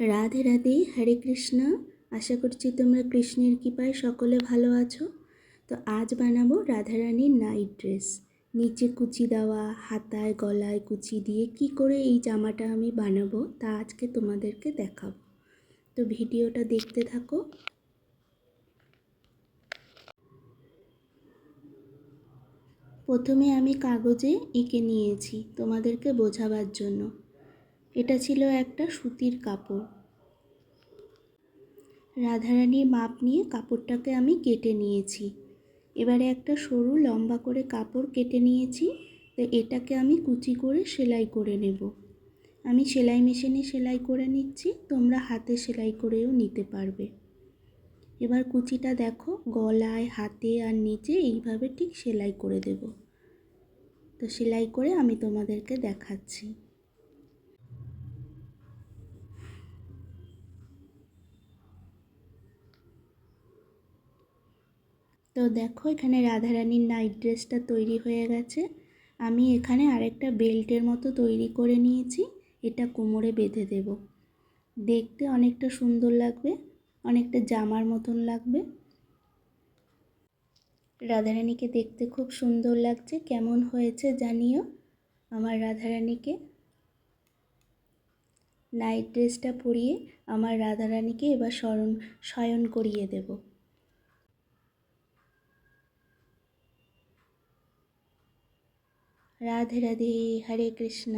রাধে রাধে, হরে কৃষ্ণ। আশা করছি তোমরা কৃষ্ণের কৃপায় সকলে ভালো আছো। তো আজ বানাবো রাধারানীর নাইট ড্রেস নিচে কুচি দেওয়া, হাতায়, গলায় কুচি দিয়ে কি করে এই জামাটা আমি বানাবো তা আজকে তোমাদেরকে দেখাবো। তো ভিডিওটা দেখতে থাকো। প্রথমে আমি কাগজে এঁকে নিয়েছি তোমাদেরকে বোঝাবার জন্য। এটা ছিল একটা সুতির কাপড়। রাধারানীর মাপ নিয়ে কাপড়টাকে আমি কেটে নিয়েছি। এবারে একটা সরু লম্বা করে কাপড় কেটে নিয়েছি, তো এটাকে আমি কুচি করে সেলাই করে নেব। আমি সেলাই মেশিনে সেলাই করে নিচ্ছি, তোমরা হাতে সেলাই করেও নিতে পারবে। এবার কুচিটা দেখো, গলায়, হাতে আর নিচে এইভাবে ঠিক সেলাই করে দেব। তো সেলাই করে আমি তোমাদেরকে দেখাচ্ছি। তো দেখো এখানে রাধারানীর নাইট ড্রেসটা তৈরি হয়ে গেছে। আমি এখানে আরেকটা বেল্টের মতো তৈরি করে নিয়েছি, এটা কোমরে বেঁধে দেব। দেখতে অনেকটা সুন্দর লাগবে, অনেকটা জামার মতন লাগবে। রাধারানীকে দেখতে খুব সুন্দর লাগছে, কেমন হয়েছে জানিও আমার রাধারানীকে। নাইট ড্রেসটা পরিয়ে আমার রাধারানীকে এবার স্মরণ, শয়ন করিয়ে দেবো। রাধে রাধে হরে কৃষ্ণ।